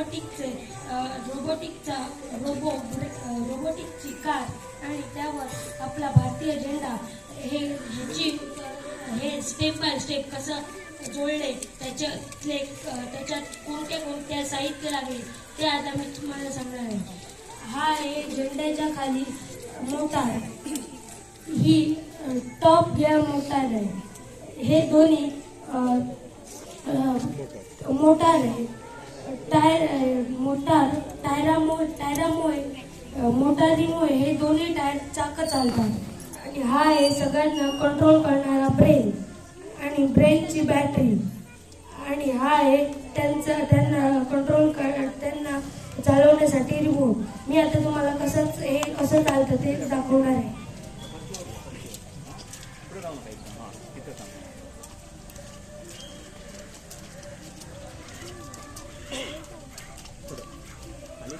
रोबोटिकचे रोबोटिकचा robot रोबोटिकची car आणि त्यावर आपला भारतीय झेंडा हे ह्याची हे स्टेप बाय स्टेप कसं जोडले त्याच्यातले त्याच्यात कोणते कोणते साहित्य लागले ते आता मी तुम्हाला सांगणार आहे. हा आहे झेंड्याच्या खाली मोटार. ही टॉप गिअर मोटार आहे. हे दोन्ही मोटार आहे. टायर मोटार टायरामुळे टायरामुळे मोटारीमुळे हे दोन्ही टायर चाक चालतात. आणि हा आहे सगळ्यांना कंट्रोल करणारा ब्रेन आणि ब्रेनची बॅटरी आणि हा आहे त्यांचा त्यांना कंट्रोल कर त्यांना चालवण्यासाठी रिमोट मी आता तुम्हाला कसं हे कसं चालतं ते दाखवणार आहे.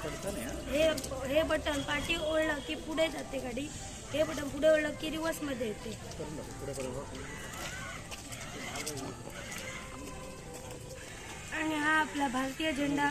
हे हे बटन पाठी ओढलं की पुढे जाते गाडी. हे बटन पुढे ओढलं की रिवर्समध्ये येते आणि हा आपला भारतीय झेंडा.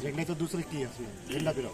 झेंड्याचं दुसरं की असं झेंडा फिरव